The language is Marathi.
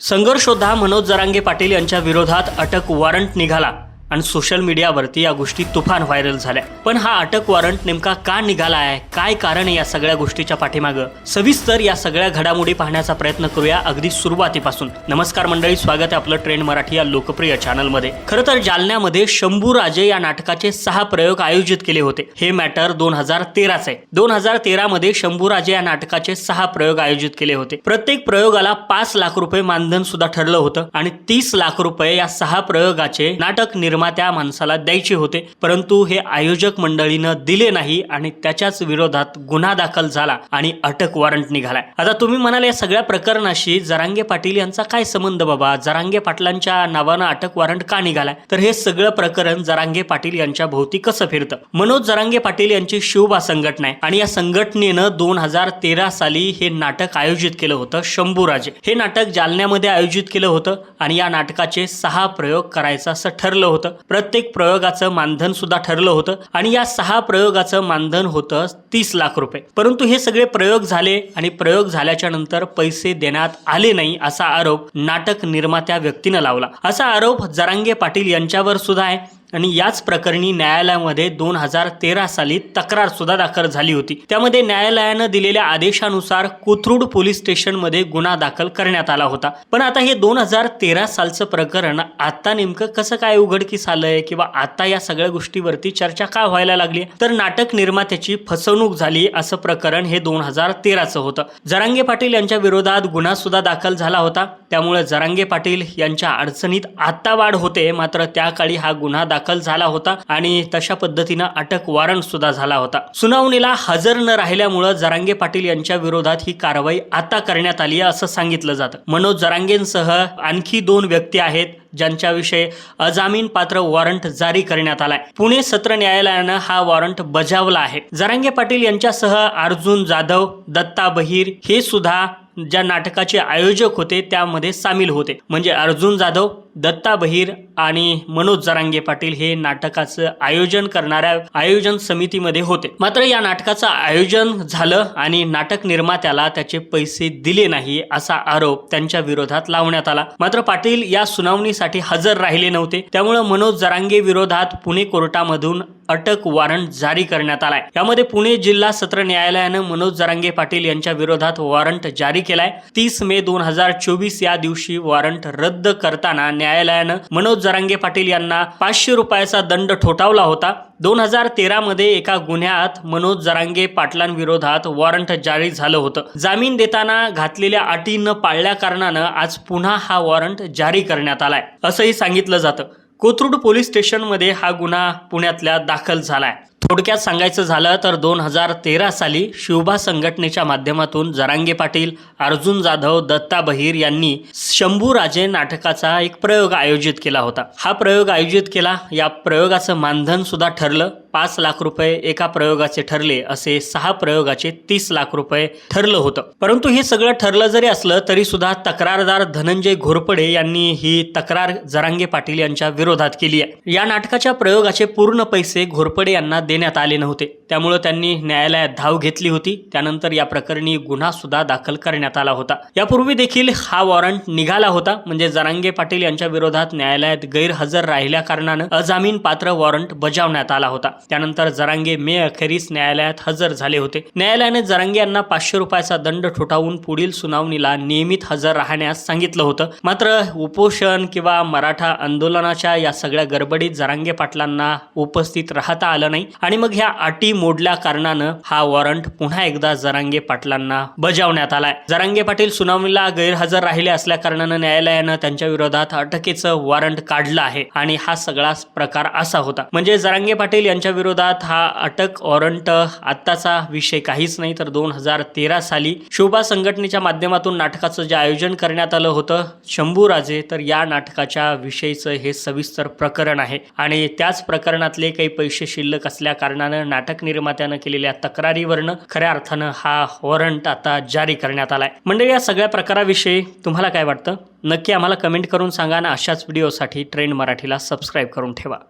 संघर्षोद्धा मनोज जरांगे पाटील यांच्या विरोधात अटक वॉरंट निघाला. आणि सोशल मीडियावरती या गोष्टी तुफान व्हायरल झाल्या. पण हा अटक वॉरंट नेमका का निघाला आहे काय कारण आहे या सगळ्या गोष्टीच्या पाठीमागं? सविस्तर या सगळ्या घडामोडी पाहण्याचा प्रयत्न करूया अगदी सुरुवातीपासून. नमस्कार मंडळी स्वागत आहे आपलं ट्रेंड मराठी या लोकप्रिय चॅनलमध्ये. खरं तर जालन्यामध्ये शंभू राजे या नाटकाचे सहा प्रयोग आयोजित केले होते. हे मॅटर दोन हजार तेराच आहे. दोन हजार तेरामध्ये शंभू राजे या नाटकाचे सहा प्रयोग आयोजित केले होते. प्रत्येक प्रयोगाला पाच लाख रुपये मानधन सुद्धा ठरलं होतं आणि तीस लाख रुपये या सहा प्रयोगाचे नाटक निर्मात्या माणसाला द्यायचे होते. परंतु हे आयोजक मंडळीनं दिले नाही आणि त्याच्याच विरोधात गुन्हा दाखल झाला आणि अटक वॉरंट निघालाय. आता तुम्ही म्हणाल या सगळ्या प्रकरणाशी जरांगे पाटील यांचा काय संबंध बाबा? जरांगे पाटलांच्या नावानं अटक वॉरंट का निघालाय? तर हे सगळं प्रकरण जरांगे पाटील यांच्या भोवती कसं फिरतं? मनोज जरांगे पाटील यांची शिवबा संघटना आहे आणि या संघटनेनं दोन हजार तेरा साली हे नाटक आयोजित केलं होतं शंभूराजे. हे नाटक जालन्यामध्ये आयोजित केलं होतं आणि या नाटकाचे सहा प्रयोग करायचं असं ठरलं होतं. प्रत्येक प्रयोगाचं मानधन सुद्धा ठरलं होतं आणि या सहा प्रयोगाचं मानधन होतं तीस लाख रुपये. परंतु हे सगळे प्रयोग झाले आणि प्रयोग झाल्याच्यानंतर पैसे देण्यात आले नाही असा आरोप नाटक निर्मात्या व्यक्तीनं लावला. असा आरोप जरांगे पाटील यांच्यावर सुद्धा आहे. आणि याच प्रकरणी न्यायालयामध्ये दोन हजार तेरा साली तक्रार सुद्धा दाखल झाली होती. त्यामध्ये न्यायालयानं दिलेल्या आदेशानुसार कोथरूड पोलीस स्टेशनमध्ये गुन्हा दाखल करण्यात आला होता. पण आता हे दोन हजार तेरा सालचं प्रकरण आता नेमकं कसं काय उघडकीस आलंय किंवा आता या सगळ्या गोष्टीवरती चर्चा का व्हायला लागली? तर नाटक निर्मात्याची फसवणूक झाली असं प्रकरण हे दोन हजार तेराचं होतं. जरांगे पाटील यांच्या विरोधात गुन्हा सुद्धा दाखल झाला होता. त्यामुळे जरांगे पाटील यांच्या अडचणीत आता वाढ होते. मात्र त्या काळी हा गुन्हा दाखल झाला होता आणि तशा पद्धतीनं अटक वॉरंट सुद्धा झाला होता. सुनावणीला हजर न राहिल्यामुळं जरांगे पाटील यांच्या विरोधात ही कारवाई आता करण्यात आली आहे असं सांगितलं जातं. मनोज जरांगेंसह आणखी दोन व्यक्ती आहेत ज्यांच्याविषयी अजामीन पात्र वॉरंट जारी करण्यात आलाय. पुणे सत्र न्यायालयानं हा वॉरंट बजावला आहे. जरांगे पाटील यांच्यासह अर्जुन जाधव दत्ता बहीर हे सुद्धा ज्या नाटकाचे आयोजक होते त्यामध्ये सामील होते. म्हणजे अर्जुन जाधव दत्ता बहिर आणि मनोज जरांगे पाटील हे नाटकाचं आयोजन करणाऱ्या आयोजन समितीमध्ये होते. मात्र या नाटकाचं आयोजन झालं आणि नाटक निर्मात्याला त्याचे पैसे दिले नाही असा आरोप त्यांच्या विरोधात लावण्यात आला. मात्र पाटील या सुनावणीसाठी हजर राहिले नव्हते. त्यामुळे मनोज जरांगे विरोधात पुणे कोर्टामधून अटक वॉरंट जारी करण्यात आलाय. यामध्ये पुणे जिल्हा सत्र न्यायालयानं मनोज जरांगे पाटील यांच्या विरोधात वॉरंट जारी केलाय. तीस मे दोन हजार चोवीस या दिवशी वॉरंट रद्द करताना न्यायालयानं मनोज जरांगे पाटील यांना पाचशे रुपयाचा दंड ठोठावला होता. दोन हजार तेरामध्ये एका गुन्ह्यात मनोज जरांगे पाटलांविरोधात वॉरंट जारी झालं होतं. जामीन देताना घातलेल्या अटी न पाळल्या कारणानं आज पुन्हा हा वॉरंट जारी करण्यात आलाय असंही सांगितलं जातं. कोथरूड पोलीस स्टेशनमध्ये हा गुन्हा पुण्यातल्या दाखल झालाय. थोडक्यात सांगायचं झालं तर दोन हजार तेरा साली शिवभा संघटनेच्या माध्यमातून जरांगे पाटील अर्जुन जाधव दत्ता बहीर यांनी शंभू राजे नाटकाचा एक प्रयोग आयोजित केला होता. हा प्रयोग आयोजित केला या प्रयोगाचं मानधन सुद्धा ठरलं. पाच लाख रुपये एका प्रयोगाचे ठरले असे सहा प्रयोगाचे तीस लाख रुपये ठरलं होतं. परंतु हे सगळं ठरलं जरी असलं तरी सुद्धा तक्रारदार धनंजय घोरपडे यांनी ही तक्रार जरांगे पाटील यांच्या विरोधात केली आहे. या नाटकाच्या प्रयोगाचे पूर्ण पैसे घोरपडे यांना दे देण्यात आले नव्हते. त्यामुळं त्यांनी न्यायालयात धाव घेतली होती. त्यानंतर या प्रकरणी गुन्हा सुद्धा दाखल करण्यात आला होता. यापूर्वी देखील हा वॉरंट निघाला होता. म्हणजे जरांगे पाटील यांच्या विरोधात न्यायालयात गैरहजर राहिल्या कारणानं अजामीन पात्र वॉरंट बजावण्यात आला होता. त्यानंतर जरांगे मे अखेरीस न्यायालयात हजर झाले होते. न्यायालयाने जरांगे यांना पाचशे रुपयाचा दंड ठोठावून पुढील सुनावणीला नियमित हजर राहण्यास सांगितलं होतं. मात्र उपोषण किंवा मराठा आंदोलनाच्या या सगळ्या गडबडीत जरांगे पाटलांना उपस्थित राहता आलं नाही. आणि मग ह्या अटी मोडल्या कारणानं हा वॉरंट पुन्हा एकदा जरांगे पाटलांना बजावण्यात आलाय. जरांगे पाटील सुनावणीला गैरहजर राहिले असल्या कारणानं न्यायालयानं त्यांच्या विरोधात अटकेचं वॉरंट काढलं आहे आणि हा सगळा प्रकार असा होता. म्हणजे जरांगे पाटील यांच्या विरोधात हा अटक वॉरंट आत्ताचा विषय काहीच नाही तर दोन हजार तेरा साली शोभा संघटनेच्या माध्यमातून नाटकाचं जे आयोजन करण्यात आलं होतं शंभूराजे तर या नाटकाच्या विषयीचं हे सविस्तर प्रकरण आहे. आणि त्याच प्रकरणातले काही पैसे शिल्लक असल्या कारणानं नाटक निर्मात्यानं केलेल्या तक्रारीवरनं खऱ्या अर्थानं हा वॉरंट आता जारी करण्यात आलाय. म्हणजे या सगळ्या प्रकाराविषयी तुम्हाला काय वाटतं? नक्की आम्हाला कमेंट करून सांगा आणि अशाच व्हिडिओसाठी ट्रेंड मराठीला सबस्क्राईब करून ठेवा.